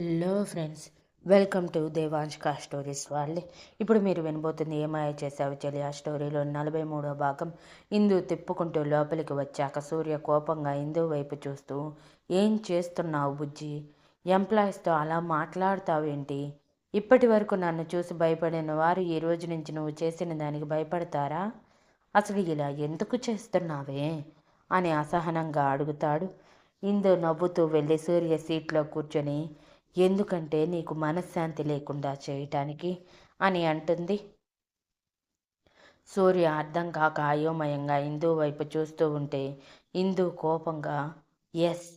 Hello friends welcome to Devanshika stories వాళ్ళే. ఇప్పుడు మీరు వినబోతుంది ఏమాయ చేసావు చెలి ఆ స్టోరీలో నలభై మూడో భాగం. ఇందు తిప్పుకుంటూ లోపలికి వచ్చాక సూర్య కోపంగా ఇందు వైపు చూస్తూ ఏం చేస్తున్నావు బుజ్జి? ఎంప్లాయీస్తో అలా మాట్లాడతావేంటి ఇప్పటి వరకు నన్ను చూసి భయపడిన వారు ఈ రోజు నుంచి నువ్వు చేసిన దానికి భయపడతారా? అసలు ఇలా ఎందుకు చేస్తున్నావే? అని అసహనంగా అడుగుతాడు. ఇందు నవ్వుతూ వెళ్ళి సూర్య సీట్లో కూర్చొని ఎందుకంటే నీకు మనశ్శాంతి లేకుండా చేయటానికి అని అంటుంది. సూర్య అర్థం కాక అయోమయంగా ఇందు వైపు చూస్తూ ఉంటే ఇందు కోపంగా ఎస్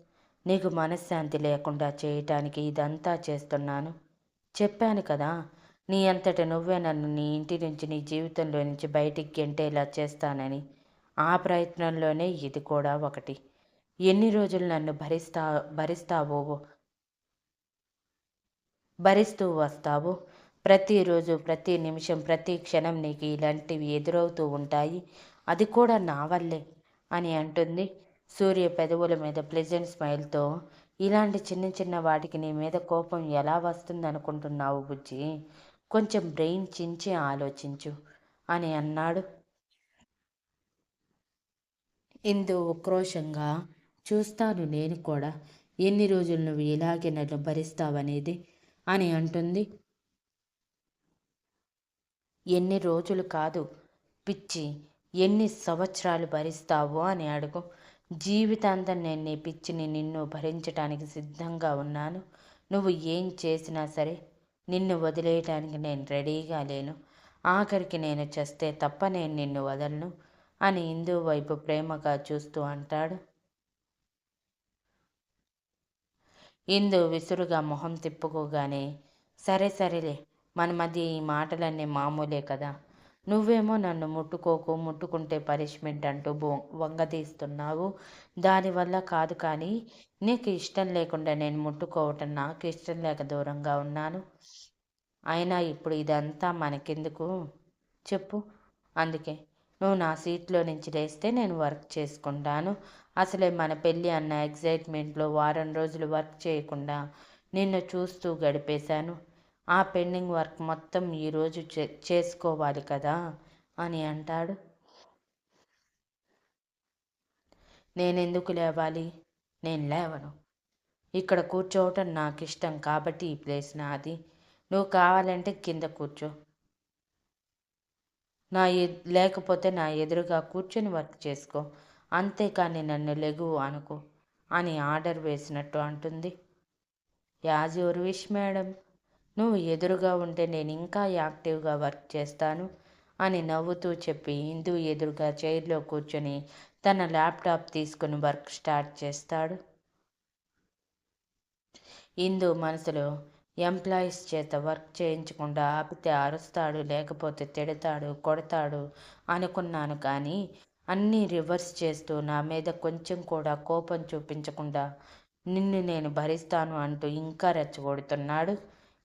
నీకు మనశ్శాంతి లేకుండా చేయటానికి ఇదంతా చేస్తున్నాను. చెప్పాను కదా నీ అంతట నువ్వే నన్ను నీ ఇంటి నుంచి నీ జీవితంలో నుంచి బయటికి గెంటేలా చేస్తానని. ఆ ప్రయత్నంలోనే ఇది కూడా ఒకటి. ఎన్ని రోజులు నన్ను భరిస్తా భరిస్తావో భరిస్తూ వస్తావు. ప్రతిరోజు ప్రతి నిమిషం ప్రతి క్షణం నీకు ఇలాంటివి ఎదురవుతూ ఉంటాయి. అది కూడా నా వల్లే అని అంటుంది సూర్య పెదవుల మీద ప్లెజెంట్ స్మైల్తో ఇలాంటి చిన్న చిన్న వాటికి నీ మీద కోపం ఎలా వస్తుంది అనుకుంటున్నావు బుజ్జి? కొంచెం బ్రెయిన్ చించి ఆలోచించు అని అన్నాడు. ఇందు ఉక్రోషంగా చూస్తాను నేను కూడా. ఎన్ని రోజులు నువ్వు ఇలాగే నన్ను భరిస్తావనేది అని అంటుంది. ఎన్ని రోజులు కాదు పిచ్చి ఎన్ని సంవత్సరాలు భరిస్తావు అని అడుగు. జీవితాంతం నేను నీ పిచ్చిని నిన్ను భరించటానికి సిద్ధంగా ఉన్నాను. నువ్వు ఏం చేసినా సరే నిన్ను వదిలేయటానికి నేను రెడీగా లేను. ఆఖరికి నేను చేస్తే తప్ప నేను నిన్ను వదలను అని ఇందు వైపు ప్రేమగా చూస్తూ అంటాడు. ఇందు విసురుగా మొహం తిప్పుకోగానే సరే సరేలే మన మధ్య ఈ మాటలన్నీ మామూలే కదా. నువ్వేమో నన్ను ముట్టుకోకు ముట్టుకుంటే పనిష్మెంట్ అంటూ బో వంగదీస్తున్నావు దానివల్ల కాదు కానీ నీకు ఇష్టం లేకుండా నేను ముట్టుకోవటం నాకు ఇష్టం లేక దూరంగా ఉన్నాను. అయినా ఇప్పుడు ఇదంతా మనకెందుకు? చెప్పు. అందుకే నువ్వు నా సీట్లో నుంచి లేస్తే నేను వర్క్ చేసుకుంటాను. అసలే మన పెళ్ళి అన్న ఎగ్జైట్మెంట్లో వారం రోజులు వర్క్ చేయకుండా నిన్ను చూస్తూ గడిపేశాను. ఆ పెండింగ్ వర్క్ మొత్తం ఈరోజు చే చేసుకోవాలి కదా అని అంటాడు. నేనెందుకు లేవాలి? నేను లేవను. ఇక్కడ కూర్చోవటం నాకు ఇష్టం కాబట్టి ఈ ప్లేస్ నాది. నువ్వు కావాలంటే కింద కూర్చో. నా లేకపోతే నా ఎదురుగా కూర్చొని వర్క్ చేసుకో. అంతేకాని నన్ను లెగువు అనుకో అని ఆర్డర్ వేసినట్టు అంటుంది. As your wish madam. నువ్వు ఎదురుగా ఉంటే నేను ఇంకా యాక్టివ్గా వర్క్ చేస్తాను అని నవ్వుతూ చెప్పి హిందూ ఎదురుగా చైర్లో కూర్చొని తన ల్యాప్టాప్ తీసుకుని వర్క్ స్టార్ట్ చేస్తాడు. ఇందు మనసులో ఎంప్లాయీస్ చేత వర్క్ చేయించకుండా ఆపితే అరుస్తాడు లేకపోతే తిడతాడు కొడతాడు అనుకున్నాను కానీ అన్నీ రివర్స్ చేస్తూ నా మీద కొంచెం కూడా కోపం చూపించకుండా నిన్ను నేను భరిస్తాను అంటూ ఇంకా రెచ్చగొడుతున్నాడు.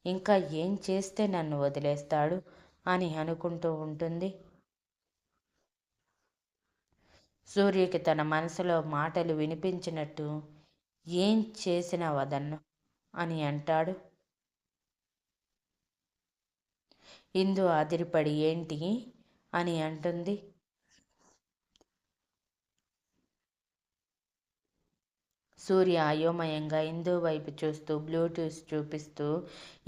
ఇంకా ఏం చేస్తే నన్ను వదిలేస్తాడు అని అనుకుంటూ ఉంటుంది. సూర్యకి తన మనసులో మాటలు వినిపించినట్టు ఏం చేసినా వదన్ను అని అంటాడు. ఇందు ఆదిరిపడి ఏంటి అని అంటుంది. సూర్య అయోమయంగా ఇందు వైపు చూస్తూ బ్లూటూత్ చూపిస్తూ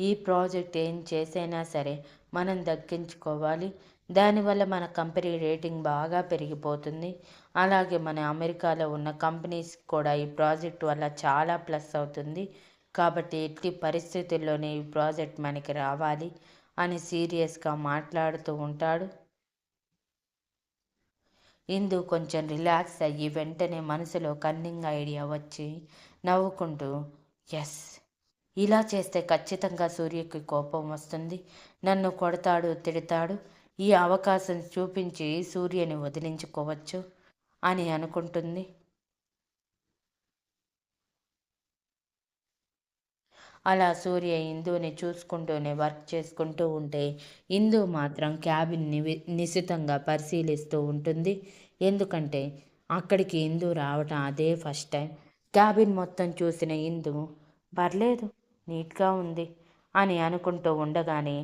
ఈ ప్రాజెక్ట్ ఏం చేసైనా సరే మనం దక్కించుకోవాలి. దానివల్ల మన కంపెనీ రేటింగ్ బాగా పెరిగిపోతుంది. అలాగే మన అమెరికాలో ఉన్న కంపెనీస్ కూడా ఈ ప్రాజెక్ట్ వల్ల చాలా ప్లస్ అవుతుంది. కాబట్టి ఎట్టి పరిస్థితుల్లోనే ఈ ప్రాజెక్ట్ మనకి రావాలి. అని సీరియస్గా మాట్లాడుతూ ఉంటాడు. ఇందు కొంచెం రిలాక్స్ అయ్యి వెంటనే మనసులో కన్నింగ్ ఐడియా వచ్చి నవ్వుకుంటూ ఎస్ ఇలా చేస్తే ఖచ్చితంగా సూర్యకి కోపం వస్తుంది. నన్ను కొడతాడు తిడతాడు. ఈ అవకాశం చూపించి సూర్యని వదిలించుకోవచ్చు అని అనుకుంటుంది. అలా సూర్య ఇందుని చూసుకుంటూనే వర్క్ చేసుకుంటూ ఉంటే ఇందు మాత్రం క్యాబిన్ని నిశితంగా పరిశీలిస్తూ ఉంటుంది. ఎందుకంటే అక్కడికి ఇందు రావటం అదే ఫస్ట్ టైం. క్యాబిన్ మొత్తం చూసిన ఇందు పర్లేదు నీట్గా ఉంది అని అనుకుంటూ ఉండగానే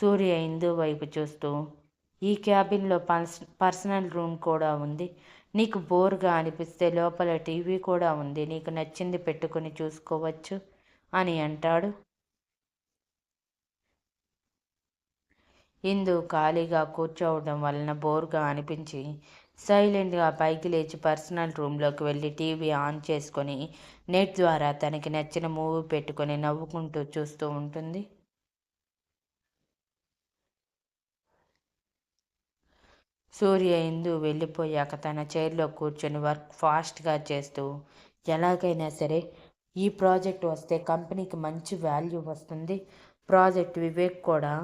సూర్య ఇందు వైపు చూస్తూ ఈ క్యాబిన్లో పర్స్ పర్సనల్ రూమ్ కూడా ఉంది. నీకు బోర్గా అనిపిస్తే లోపల టీవీ కూడా ఉంది. నీకు నచ్చింది పెట్టుకుని చూసుకోవచ్చు. అని అంటాడు. ఇందు ఖాళీగా కూర్చోవడం వలన బోర్గా అనిపించి సైలెంట్గా పైకి లేచి పర్సనల్ రూమ్లోకి వెళ్ళి టీవీ ఆన్ చేసుకొని నెట్ ద్వారా తనకి నచ్చిన మూవీ పెట్టుకొని నవ్వుకుంటూ చూస్తూ ఉంటుంది. సూర్య ఇందు వెళ్ళిపోయాక తన చైర్లో కూర్చొని వర్క్ ఫాస్ట్గా చేస్తూ ఎలాగైనా సరే ఈ ప్రాజెక్ట్ వస్తే కంపెనీకి మంచి వాల్యూ వస్తుంది. ప్రాజెక్ట్ వివేక్ కూడా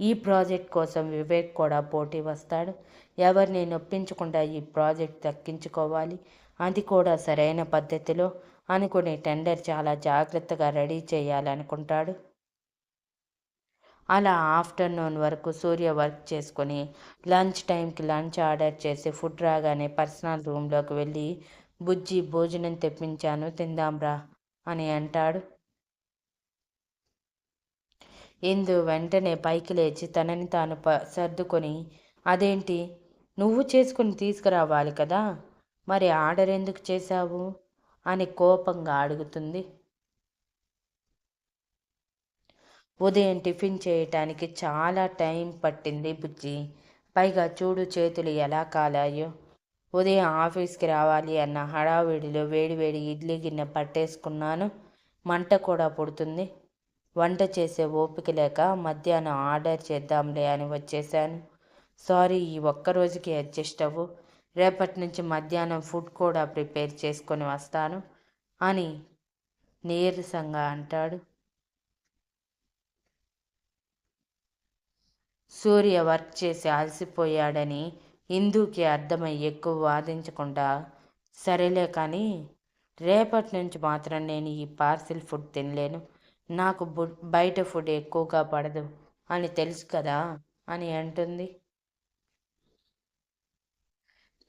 ఈ ప్రాజెక్ట్ కోసం వివేక్ కూడా పోటీ వస్తాడు. ఎవరిని నొప్పించకుండా ఈ ప్రాజెక్ట్ దక్కించుకోవాలి. అది కూడా సరైన పద్ధతిలో అనుకుని టెండర్ చాలా జాగ్రత్తగా రెడీ చేయాలనుకుంటాడు. అలా ఆఫ్టర్నూన్ వరకు సూర్య వర్క్ చేసుకొని లంచ్ టైంకి లంచ్ ఆర్డర్ చేసి ఫుడ్ రాగానే పర్సనల్ రూమ్లోకి వెళ్ళి బుజ్జి భోజనం తెప్పించాను తిందాంరా అని అంటాడు. ఇందు వెంటనే పైకి లేచి తనని తాను ప సర్దుకొని అదేంటి? నువ్వు చేసుకుని తీసుకురావాలి కదా? మరి ఆర్డర్ ఎందుకు చేశావు? అని కోపంగా అడుగుతుంది. ఉదయం టిఫిన్ చేయటానికి చాలా టైం పట్టింది బుజ్జి. పైగా చూడు చేతులు ఎలా కాలాయో. ఉదయం ఆఫీస్కి రావాలి అన్న హడావిడిలో వేడివేడి ఇడ్లీ గిన్నె పట్టేసుకున్నాను. మంట కూడా పుడుతుంది. వంట చేసే ఓపిక లేక మధ్యాహ్నం ఆర్డర్ చేద్దాంలే అని వచ్చేసాను. సారీ ఈ ఒక్క రోజుకి అడ్జస్ట్ అవ్వు. రేపటి నుంచి మధ్యాహ్నం ఫుడ్ కూడా ప్రిపేర్ చేసుకొని వస్తాను అని నీరసంగా అంటాడు. సూర్య వర్క్ చేసి అలసిపోయాడని హిందూకి అర్థమై ఎక్కువ వాదించకుండా సరేలే కానీ రేపటి నుంచి మాత్రం నేను ఈ పార్సిల్ ఫుడ్ తినలేను. నాకు బయట ఫుడ్ ఎక్కువగా పడదు అని తెలుసు కదా అని అంటుంది.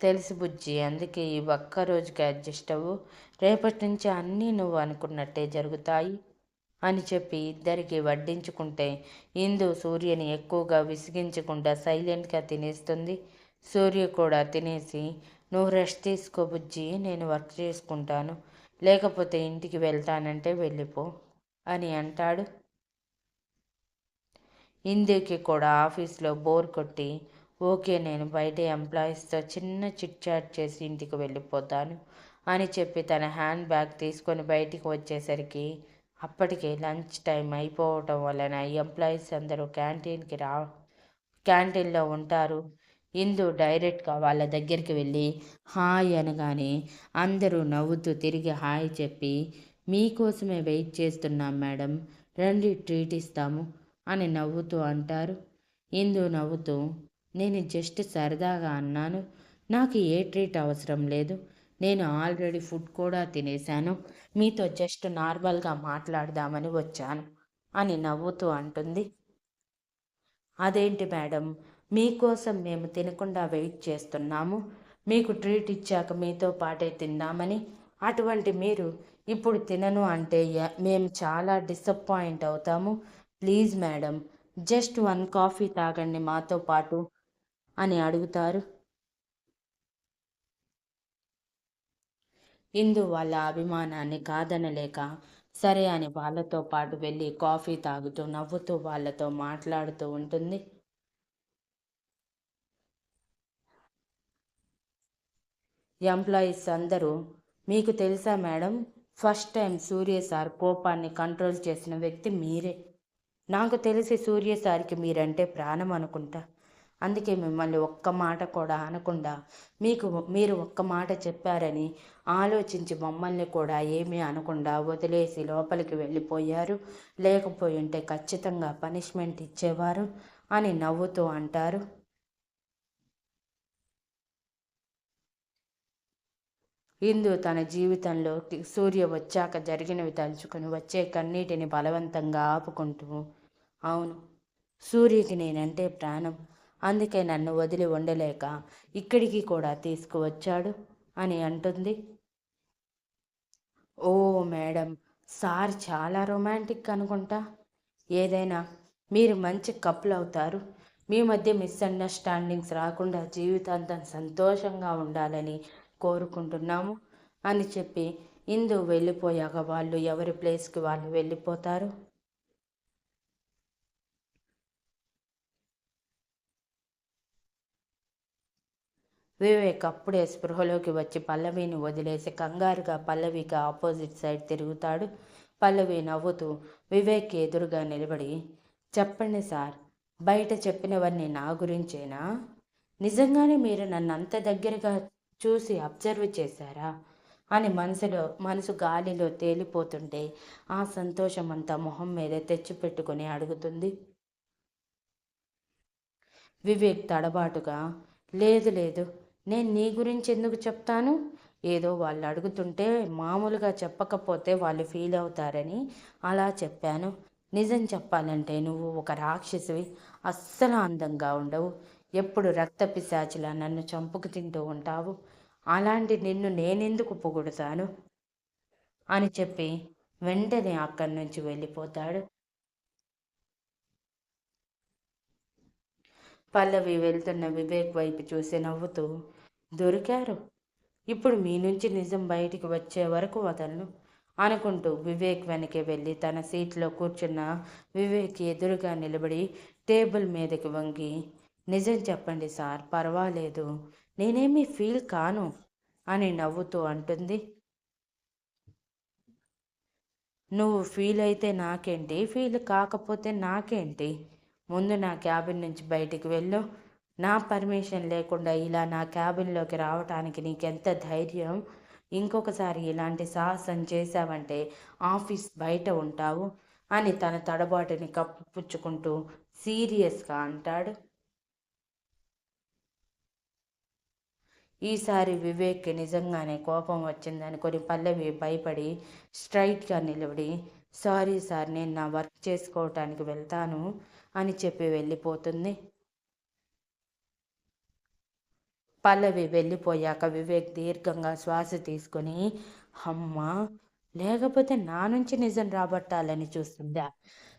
తెలుసు బుజ్జి అందుకే ఈ ఒక్క రోజుకి అడ్జస్ట్ అవ్వు. రేపటి నుంచి అన్నీ నువ్వు అనుకున్నట్టే జరుగుతాయి అని చెప్పి ఇద్దరికి వడ్డించుకుంటే ఇందు సూర్యని ఎక్కువగా విసిగించకుండా సైలెంట్గా తినేస్తుంది. సూర్య కూడా తినేసి నువ్వు రెస్ట్ తీసుకో బుజ్జి నేను వర్క్ చేసుకుంటాను. లేకపోతే ఇంటికి వెళ్తానంటే వెళ్ళిపో అని అంటాడు. ఇందుకి కూడా ఆఫీస్లో బోర్ కొట్టి ఓకే నేను బయట ఎంప్లాయీస్తో చిన్న చిట్ చాట్ చేసి ఇంటికి వెళ్ళిపోతాను అని చెప్పి తన హ్యాండ్ బ్యాగ్ తీసుకొని బయటికి వచ్చేసరికి అప్పటికే లంచ్ టైం అయిపోవటం వలన ఎంప్లాయీస్ అందరూ క్యాంటీన్కి రా క్యాంటీన్లో ఉంటారు. ఇందు డైరెక్ట్గా వాళ్ళ దగ్గరికి వెళ్ళి హాయ్ అనగానే అందరూ నవ్వుతూ తిరిగి హాయ్ చెప్పి మీకోసమే వెయిట్ చేస్తున్నాం మేడం రండి ట్రీట్ ఇస్తాము అని నవ్వుతూ అంటారు. ఇందు నవ్వుతూ నేను జస్ట్ సరదాగా అన్నాను నాకు ఏ ట్రీట్ అవసరం లేదు నేను ఆల్రెడీ ఫుడ్ కూడా తినేశాను మీతో జస్ట్ నార్మల్గా మాట్లాడదామని వచ్చాను అని నవ్వుతూ అంటుంది. అదేంటి మేడం మీకోసం మేము తినకుండా వెయిట్ చేస్తున్నాము. మీకు ట్రీట్ ఇచ్చాక మీతో పాటే తిందామని. అటువంటి మీరు ఇప్పుడు తినను అంటే మేము చాలా డిసప్పాయింట్ అవుతాము. Please madam just one coffee తాగండి మాతో పాటు అని అడుగుతారు. ఇందు వాళ్ళ అభిమానాన్ని కాదనలేక సరే అని వాళ్ళతో పాటు వెళ్ళి కాఫీ తాగుతూ నవ్వుతూ వాళ్ళతో మాట్లాడుతూ ఉంటుంది. ఎంప్లాయీస్ అందరూ మీకు తెలుసా madam first time Surya sir కోపాన్ని కంట్రోల్ చేసిన వ్యక్తి మీరే. నాకు తెలిసి సూర్య సార్కి మీరంటే ప్రాణం అనుకుంటా. అందుకే మిమ్మల్ని ఒక్క మాట కూడా అనకుండా మీకు మీరు ఒక్క మాట చెప్పారని ఆలోచించి మమ్మల్ని కూడా ఏమీ అనకుండా వదిలేసి లోపలికి వెళ్ళిపోయారు. లేకపోయి ఉంటే ఖచ్చితంగా పనిష్మెంట్ ఇచ్చేవారు అని నవ్వుతూ అంటారు. ఇందు తన జీవితంలో సూర్య వచ్చాక జరిగినవి తలుచుకొని వచ్చే కన్నీటిని బలవంతంగా ఆపుకుంటూ అవును సూర్యకి నేనంటే ప్రాణం అందుకే నన్ను వదిలి ఉండలేక ఇక్కడికి కూడా తీసుకువచ్చాడు అని అంటుంది. ఓ మేడం సార్ చాలా రొమాంటిక్ అనుకుంటా ఏదైనా మీరు మంచి కప్పులు అవుతారు. మీ మధ్య మిస్అండర్స్టాండింగ్స్ రాకుండా జీవితాంతం సంతోషంగా ఉండాలని కోరుకుంటున్నాము అని చెప్పి ఇందు వెళ్ళిపోయాక వాళ్ళు ఎవరి ప్లేస్కి వాళ్ళు వెళ్ళిపోతారు? వివేక్ అప్పుడే స్పృహలోకి వచ్చి పల్లవిని వదిలేసి కంగారుగా పల్లవికి ఆపోజిట్ సైడ్ తిరుగుతాడు. పల్లవి నవ్వుతూ వివేక్ ఎదురుగా నిలబడి చెప్పండి సార్ బయట చెప్పినవన్నీ నా గురించేనా? నిజంగానే మీరు నన్ను అంత దగ్గరగా చూసి అబ్జర్వ్ చేశారా? అని మనసులో మనసు గాలిలో తేలిపోతుంటే ఆ సంతోషం అంతా మొహం మీద తెచ్చిపెట్టుకుని అడుగుతుంది. వివేక్ తడబాటుగా లేదు లేదు నేను నీ గురించి ఎందుకు చెప్తాను? ఏదో వాళ్ళు అడుగుతుంటే మామూలుగా చెప్పకపోతే వాళ్ళు ఫీల్ అవుతారని అలా చెప్పాను. నిజం చెప్పాలంటే నువ్వు ఒక రాక్షసివి అస్సలు అందంగా ఉండవు. ఎప్పుడు రక్త పిశాచిలా నన్ను చంపుకు తింటూ ఉంటావు? అలాంటి నిన్ను నేనెందుకు పొగుడుతాను? అని చెప్పి వెంటనే అక్కడి నుంచి వెళ్ళిపోతాడు. పల్లవి వెళ్తున్న వివేక్ వైపు చూసి నవ్వుతూ దొరికారు. ఇప్పుడు మీ నుంచి నిజం బయటికి వచ్చే వరకు వదలను అనుకుంటూ వివేక్ వెనకే వెళ్ళి తన సీట్లో కూర్చున్న వివేక్ ఎదురుగా నిలబడి టేబుల్ మీదకి వంగి నిజం చెప్పండి సార్ పర్వాలేదు. నేనేమీ ఫీల్ కాను అని నవ్వుతూ అంటుంది. నువ్వు ఫీల్ అయితే నాకేంటి? ఫీల్ కాకపోతే నాకేంటి? ముందు నా క్యాబిన్ నుంచి బయటికి వెళ్ళు. నా పర్మిషన్ లేకుండా ఇలా నా క్యాబిన్లోకి రావటానికి నీకెంత ధైర్యం? ఇంకొకసారి ఇలాంటి సాహసం చేశావంటే ఆఫీస్ బయట ఉంటావు అని తన తడబాటుని కప్పుపుచ్చుకుంటూ సీరియస్గా అంటాడు. ఈసారి వివేక్కి నిజంగానే కోపం వచ్చిందని కొన్ని పల్లవి భయపడి స్ట్రైట్గా నిలబడి సారీ సార్ నేను నా వర్క్ చేసుకోవటానికి వెళ్తాను అని చెప్పి వెళ్ళిపోతుంది. పల్లవి వెళ్ళిపోయాక వివేక్ దీర్ఘంగా శ్వాస తీసుకొని అమ్మా లేకపోతే నా నుంచి నిజం రాబట్టాలని చూస్తుందా?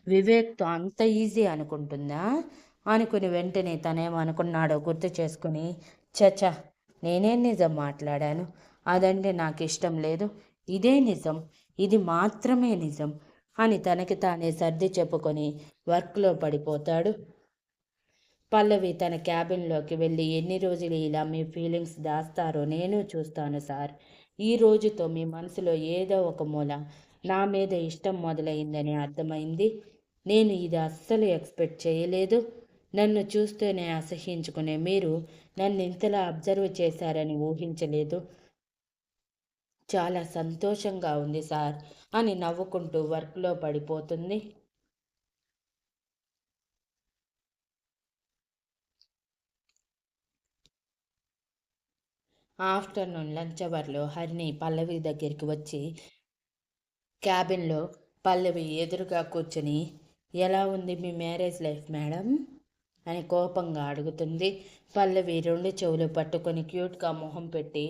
వివేక్తో అంత ఈజీ అనుకుంటుందా? అనుకుని వెంటనే తనేమనుకున్నాడో గుర్తు చేసుకుని చచ నేనే నిజం మాట్లాడాను. అదంటే నాకు ఇష్టం లేదు. ఇదే నిజం. ఇది మాత్రమే నిజం అని తనకి తానే సర్ది చెప్పుకొని వర్క్లో పడిపోతాడు. పల్లవి తన క్యాబిన్లోకి వెళ్ళి ఎన్ని రోజులు ఇలా మీ ఫీలింగ్స్ దాస్తారో నేను చూస్తాను సార్. ఈ రోజుతో మీ మనసులో ఏదో ఒక మూల నా మీద ఇష్టం మొదలైందని అర్థమైంది. నేను ఇది అస్సలు ఎక్స్పెక్ట్ చేయలేదు. నన్ను చూస్తూనే అసహించుకునే మీరు నన్ను ఇంతలా అబ్జర్వ్ చేశారని ఊహించలేదు. చాలా సంతోషంగా ఉంది సార్ అని నవ్వుకుంటూ వర్క్లో పడిపోతుంది. ఆఫ్టర్నూన్ లంచ్ అవర్లో హరిని పల్లవి దగ్గరికి వచ్చి క్యాబిన్లో పల్లవి ఎదురుగా కూర్చొని ఎలా ఉంది మీ మ్యారేజ్ లైఫ్ మేడం? అని కోపంగా అడుగుతుంది. పల్లవి రెండు చెవులు పట్టుకొని క్యూట్గా మొహం పెట్టి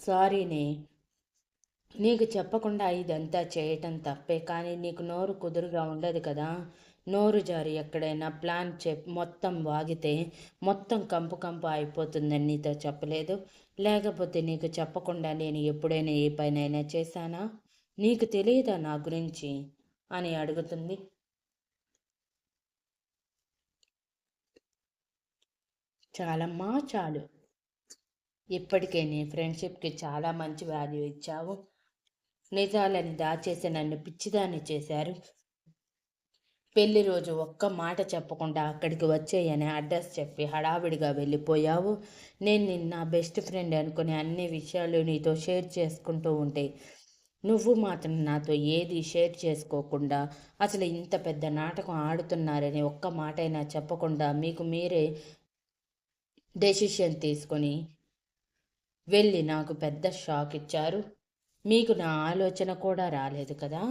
సారీని నీకు చెప్పకుండా ఇదంతా చేయటం తప్పే కానీ నీకు నోరు కుదురుగా ఉండదు కదా. నోరు జారి ఎక్కడైనా ప్లాన్ చె మొత్తం వాగితే మొత్తం కంపు కంపు అయిపోతుందని నీతో చెప్పలేదు. లేకపోతే నీకు చెప్పకుండా నేను ఎప్పుడైనా ఏ పైనైనా చేశానా? నీకు తెలియదా నా గురించి? అని అడుగుతుంది. చాలమ్మా చాలు ఇప్పటికే నీ ఫ్రెండ్షిప్కి చాలా మంచి వాల్యూ ఇచ్చావు. నిజాలని దాచేసి నన్ను పిచ్చిదాన్ని చేశారు. పెళ్ళి రోజు ఒక్క మాట చెప్పకుండా అక్కడికి వచ్చేయని అడ్రస్ చెప్పి హడావిడిగా వెళ్ళిపోయావు. నేను నిన్న బెస్ట్ ఫ్రెండ్ అనుకుని అన్ని విషయాలు నీతో షేర్ చేసుకుంటూ ఉంటే నువ్వు మాత్రం నాతో ఏది షేర్ చేసుకోకుండా అసలు ఇంత పెద్ద నాటకం ఆడుతున్నారని ఒక్క మాటైనా చెప్పకుండా మీకు మీరే డెసిషన్ తీసుకొని వెళ్ళి నాకు పెద్ద షాక్ ఇచ్చారు. మీకు నా ఆలోచన కూడా రాలేదు కదా?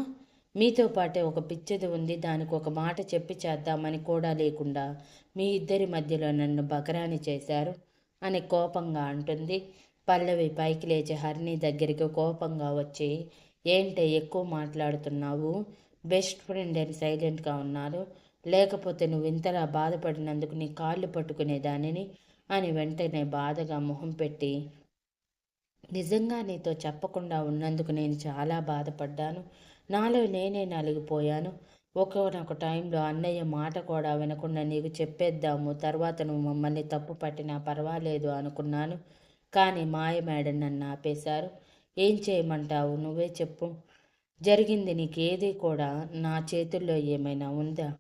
మీతో పాటే ఒక పిచ్చది ఉంది దానికి ఒక మాట చెప్పి చేద్దామని కూడా లేకుండా మీ ఇద్దరి మధ్యలో నన్ను బకరాని చేశారు అని కోపంగా అంటుంది. పల్లవి పైకి లేచి హరిణి దగ్గరికి కోపంగా వచ్చి ఏంటే ఎక్కువ మాట్లాడుతున్నావు? బెస్ట్ ఫ్రెండ్ అని సైలెంట్గా ఉన్నారు లేకపోతే నువ్వు ఇంతలా బాధపడినందుకు నీ కాళ్ళు పట్టుకునేదానిని అని వెంటనే బాధగా మొహం పెట్టి నిజంగా నీతో చెప్పకుండా ఉన్నందుకు నేను చాలా బాధపడ్డాను. నాలో నేనే నలిగిపోయాను. ఒకనొక టైంలో అన్నయ్య మాట కూడా వినకుండా నీకు చెప్పేద్దాము. తర్వాత నువ్వు మమ్మల్ని తప్పు పట్టినా పర్వాలేదు అనుకున్నాను. కానీ మాయ మేడం నన్ను ఆపేశారు. ఏం చేయమంటావు? నువ్వే చెప్పు. జరిగింది నీకేది కూడా నా చేతుల్లో ఏమైనా ఉందా?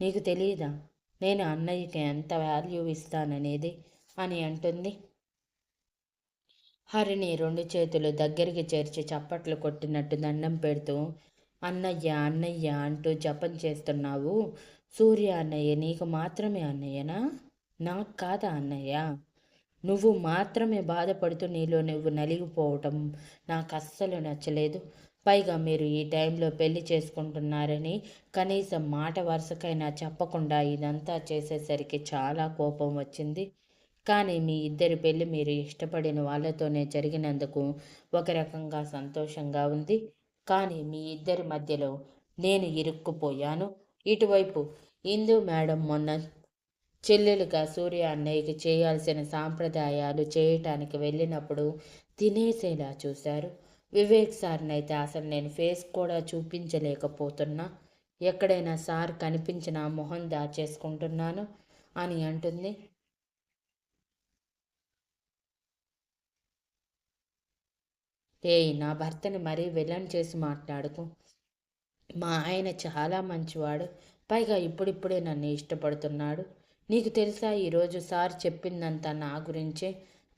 నీకు తెలియదా నేను అన్నయ్యకి ఎంత వాల్యూ ఇస్తాననేది అని అంటుంది. హరిని రెండు చేతులు దగ్గరికి చేర్చి చప్పట్లు కొట్టినట్టు దండం పెడుతూ అన్నయ్య అన్నయ్య అంటూ జపం చేస్తున్నావు? సూర్య అన్నయ్య నీకు మాత్రమే అన్నయ్యనా? నాకు కాదా అన్నయ్య? నువ్వు మాత్రమే బాధపడుతూ నీలో నువ్వు నలిగిపోవటం నాకు అస్సలు నచ్చలేదు. పైగా మీరు ఈ టైంలో పెళ్ళి చేసుకుంటున్నారని కనీసం మాట వరుసకైనా చెప్పకుండా ఇదంతా చేసేసరికి చాలా కోపం వచ్చింది. కానీ మీ ఇద్దరి పెళ్ళి మీరు ఇష్టపడిన వాళ్ళతోనే జరిగినందుకు ఒక రకంగా సంతోషంగా ఉంది. కానీ మీ ఇద్దరి మధ్యలో నేను ఇరుక్కుపోయాను. ఇటువైపు ఇందు మేడం మొన్న చెల్లెలుగా సూర్య అన్నయ్యకి చేయాల్సిన సాంప్రదాయాలు చేయటానికి వెళ్ళినప్పుడు తినేసేలా చూశారు. వివేక్ సార్ని అయితే అసలు నేను ఫేస్ కూడా చూపించలేకపోతున్నా. ఎక్కడైనా సార్ కనిపించిన మొహం దాచేసుకుంటున్నాను అని అంటుంది. ఏయ్ నా భర్తని మరీ విలన్ చేసి మాట్లాడుకు. మా ఆయన చాలా మంచివాడు. పైగా ఇప్పుడిప్పుడే నన్ను ఇష్టపడుతున్నాడు. నీకు తెలుసా ఈరోజు సార్ చెప్పిందంతా నా గురించే.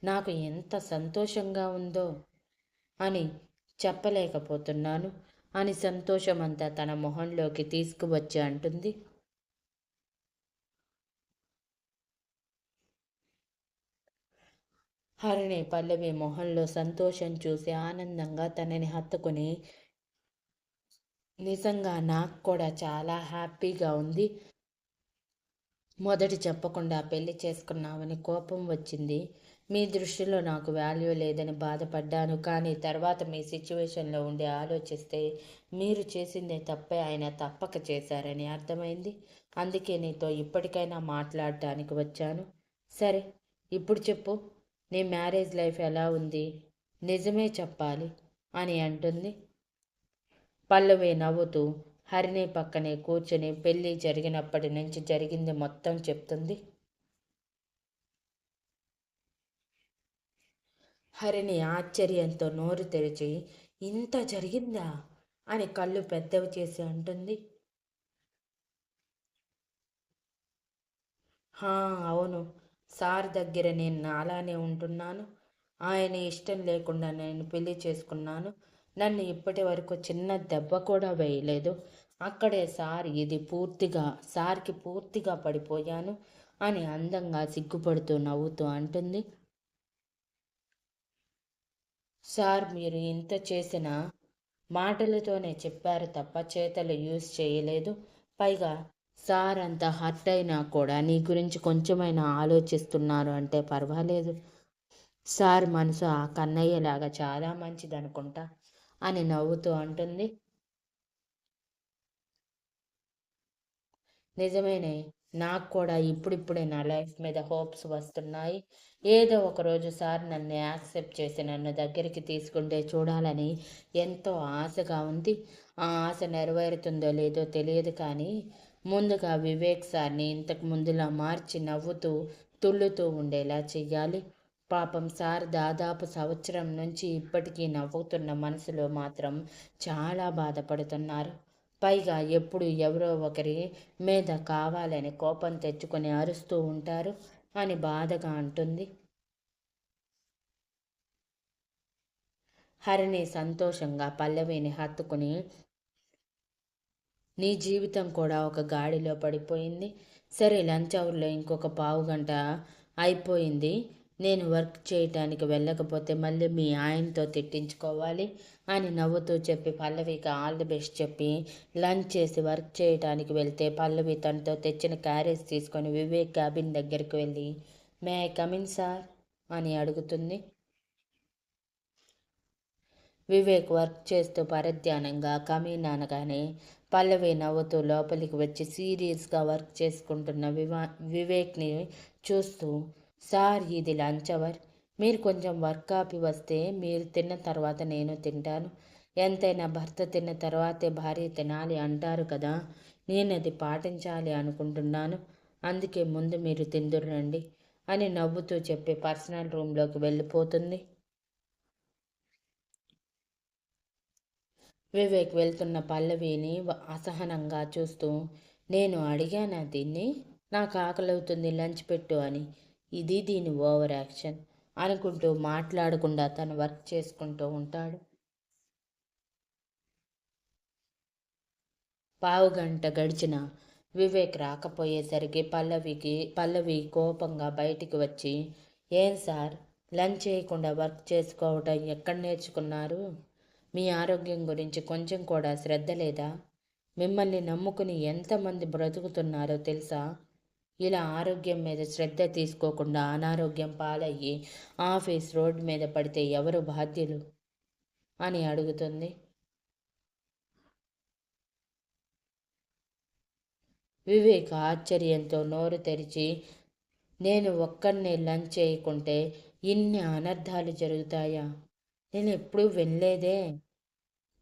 నాకు ఎంత సంతోషంగా ఉందో. అని చెప్పలేకపోతున్నాను అని సంతోషమంతా తన మొహంలోకి తీసుకువచ్చి అంటుంది. హరిణి పల్లవి మొహంలో సంతోషం చూసి ఆనందంగా తనని హత్తుకుని నిజంగా నాకు కూడా చాలా హ్యాపీగా ఉంది. మొదటి చెప్పకుండా పెళ్ళి చేసుకున్నావని కోపం వచ్చింది. మీ దృష్టిలో నాకు వాల్యూ లేదని బాధపడ్డాను. కానీ తర్వాత మీ సిచ్యువేషన్లో ఉండి ఆలోచిస్తే మీరు చేసిందే తప్పే ఆయన తప్పక చేశారని అర్థమైంది. అందుకే నీతో ఇప్పటికైనా మాట్లాడటానికి వచ్చాను. సరే ఇప్పుడు చెప్పు నీ మ్యారేజ్ లైఫ్ ఎలా ఉంది? నిజమే చెప్పాలి అని అంటుంది. పల్లవి నవ్వుతూ హరిణి పక్కనే కూర్చొని పెళ్ళి జరిగినప్పటి నుంచి జరిగింది మొత్తం చెప్తుంది. హరిణి ఆశ్చర్యంతో నోరు తెరిచి ఇంత జరిగిందా? అని కళ్ళు పెద్దవి చేసి అంటుంది. అవును. సార్ దగ్గర నేను నాలానే ఉంటున్నాను. ఆయన ఇష్టం లేకుండా నేను పెళ్ళి చేసుకున్నాను. నన్ను ఇప్పటి వరకు చిన్న దెబ్బ కూడా వేయలేదు. అక్కడే సార్ ఇది పూర్తిగా సార్కి పూర్తిగా పడిపోయాను అని అందంగా సిగ్గుపడుతూ నవ్వుతూ అంటుంది. సార్ మీరు ఇంత చేసిన మాటలతోనే చెప్పారు తప్ప చేతలు యూజ్ చేయలేదు. పైగా సార్ అంత హర్ట్ అయినా కూడా నీ గురించి కొంచెమైనా ఆలోచిస్తున్నారు అంటే పర్వాలేదు. సార్ మనసు ఆ కన్నయ్యలాగా చాలా మంచిది అనుకుంటా అని నవ్వుతూ అంటుంది. నిజమేనే నాకు కూడా ఇప్పుడిప్పుడే నా లైఫ్ మీద హోప్స్ వస్తున్నాయి. ఏదో ఒకరోజు సార్ నన్ను యాక్సెప్ట్ చేసి నన్ను దగ్గరికి తీసుకుంటే చూడాలని ఎంతో ఆశగా ఉంది. ఆ ఆశ నెరవేరుతుందో లేదో తెలియదు కానీ ముందుగా వివేక్ సార్ని ఇంతకు ముందులా మార్చి నవ్వుతూ తుళ్ళుతూ ఉండేలా చెయ్యాలి. పాపం సార్ దాదాపు సంవత్సరం నుంచి ఇప్పటికీ నవ్వుతున్న మనసులో మాత్రం చాలా బాధపడుతున్నారు. పైగా ఎప్పుడు ఎవరో ఒకరి మీద కావాలని కోపం తెచ్చుకొని అరుస్తూ ఉంటారు అని బాధగా అంటుంది. హరిణి సంతోషంగా పల్లవిని హత్తుకుని నీ జీవితం కూడా ఒక గాడిలో పడిపోయింది. సరే లంచ్ అవర్లో ఇంకొక పావు గంట అయిపోయింది. నేను వర్క్ చేయటానికి వెళ్ళకపోతే మళ్ళీ మీ ఆయనతో తిట్టించుకోవాలి. అని నవ్వుతూ చెప్పి పల్లవికి ఆల్ ది బెస్ట్ చెప్పి లంచ్ చేసి వర్క్ చేయడానికి వెళ్తే పల్లవి తనతో తెచ్చిన క్యారేజ్ తీసుకొని వివేక్ క్యాబిన్ దగ్గరికి వెళ్ళి మే ఐ కమిన్ సార్ అని అడుగుతుంది. వివేక్ వర్క్ చేస్తూ పరధ్యానంగా కమీనానగానే పల్లవి నవ్వుతూ లోపలికి వచ్చి సీరియస్గా వర్క్ చేసుకుంటున్న వివా వివేక్ని చూస్తూ సార్ ఇది లంచ్ అవర్ మీరు కొంచెం వర్క్ ఆపి వస్తే మీరు తిన్న తర్వాత నేను తింటాను. ఎంతైనా భర్త తిన్న తర్వాతే భార్య తినాలి అంటారు కదా. నేను అది పాటించాలి అనుకుంటున్నాను. అందుకే ముందు మీరు తిందురండి అని నవ్వుతూ చెప్పి పర్సనల్ రూమ్లోకి వెళ్ళిపోతుంది. వివేక్ వెళ్తున్న పల్లవిని అసహనంగా చూస్తూ నేను అడిగానా దీన్ని? నాకు ఆకలవుతుంది లంచ్ పెట్టు అని. ఇది దీని ఓవర్ యాక్షన్ అనుకుంటూ మాట్లాడకుండా తను వర్క్ చేసుకుంటూ ఉంటాడు. పావు గంట గడిచిన వివేక్ రాకపోయేసరికి పల్లవికి పల్లవి కోపంగా బయటికి వచ్చి ఏం సార్? లంచ్ చేయకుండా వర్క్ చేసుకోవటం ఎక్కడ నేర్చుకున్నారు? మీ ఆరోగ్యం గురించి కొంచెం కూడా శ్రద్ధ లేదా? మిమ్మల్ని నమ్ముకుని ఎంతమంది బ్రతుకుతున్నారో తెలుసా? ఇలా ఆరోగ్యం మీద శ్రద్ధ తీసుకోకుండా అనారోగ్యం పాలయ్యి ఆఫీస్ రోడ్డు మీద పడితే ఎవరు బాధ్యులు? అని అడుగుతుంది. వివేక్ ఆశ్చర్యంతో నోరు తెరిచి నేను ఒక్కడిని లంచ్ చేయకుంటే ఇన్ని అనర్థాలు జరుగుతాయా? నేను ఎప్పుడూ వెళ్ళేదే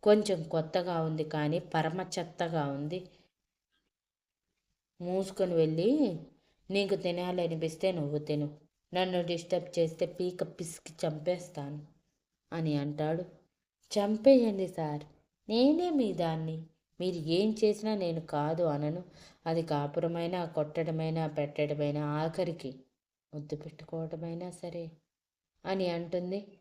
కొంచెం కొత్తగా ఉంది కానీ పరమ చెత్తగా ఉంది. మూసుకొని వెళ్ళి నీకు తినాలనిపిస్తే నువ్వు తిను. నన్ను డిస్టర్బ్ చేస్తే పీక పిసికి చంపేస్తాను అని అంటాడు. చంపేయండి సార్. నేనే మీ దాన్ని. మీరు ఏం చేసినా నేను కాదు అనను. అది కాపురమైనా కొట్టడమైనా పెట్టడమైనా ఆఖరికి ముద్దు పెట్టుకోవడమైనా సరే అని అంటుంది.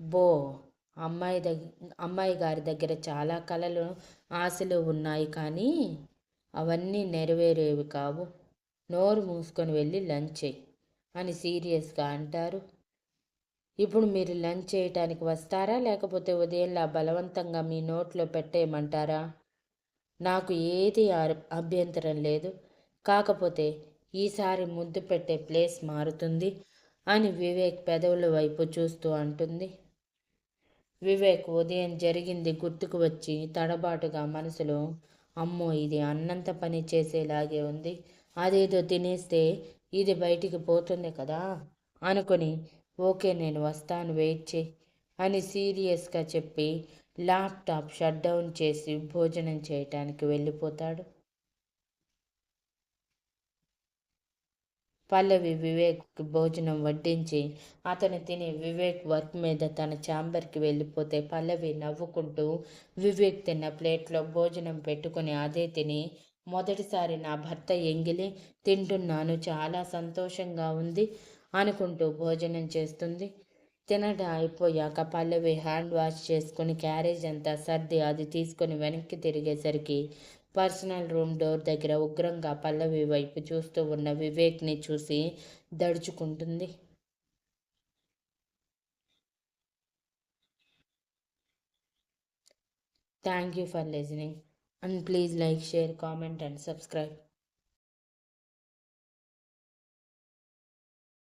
బో అమ్మాయి దగ్గ అమ్మాయి గారి దగ్గర చాలా కళలు ఆశలు ఉన్నాయి కానీ అవన్నీ నెరవేరేవి కావు. నోరు మూసుకొని వెళ్ళి లంచ్ చేయి అని సీరియస్గా అంటారు. ఇప్పుడు మీరు లంచ్ చేయటానికి వస్తారా? లేకపోతే ఉదయంలా బలవంతంగా మీ నోట్లో పెట్టేయమంటారా? నాకు ఏది అభ్యంతరం లేదు. కాకపోతే ఈసారి ముద్దు పెట్టే ప్లేస్ మారుతుంది అని వివేక్ పెదవుల వైపు చూస్తూ అంటుంది. వివేక్ ఉదయం జరిగింది గుర్తుకు వచ్చి తడబాటుగా మనసులో అమ్మో ఇది అన్నంత పని చేసేలాగే ఉంది. అదేదో తినేస్తే ఇది బయటికి పోతుంది కదా అనుకుని ఓకే నేను వస్తాను వెయిట్ చేయి అని సీరియస్గా చెప్పి ల్యాప్టాప్ షట్ డౌన్ చేసి భోజనం చేయటానికి వెళ్ళిపోతాడు. పల్లవి వివేక్ భోజనం వడ్డించి అతను తిని వివేక్ వర్క్ మీద తన ఛాంబర్కి వెళ్ళిపోతే పల్లవి నవ్వుకుంటూ వివేక్ తిన్న ప్లేట్లో భోజనం పెట్టుకుని అదే తిని మొదటిసారి నా భర్త ఎంగిలి తింటున్నాను చాలా సంతోషంగా ఉంది అనుకుంటూ భోజనం చేస్తుంది. తినడం అయిపోయాక పల్లవి హ్యాండ్ వాష్ చేసుకుని క్యారేజ్ అంతా సర్ది అది తీసుకొని వెనక్కి తిరిగేసరికి పర్సనల్ రూమ్ డోర్ దగ్గర ఉగ్రంగా పల్లవి వైపు చూస్తూ ఉన్న వివేక్ని చూసి దడుచుకుంటుంది. Thank you for listening and please like share comment and subscribe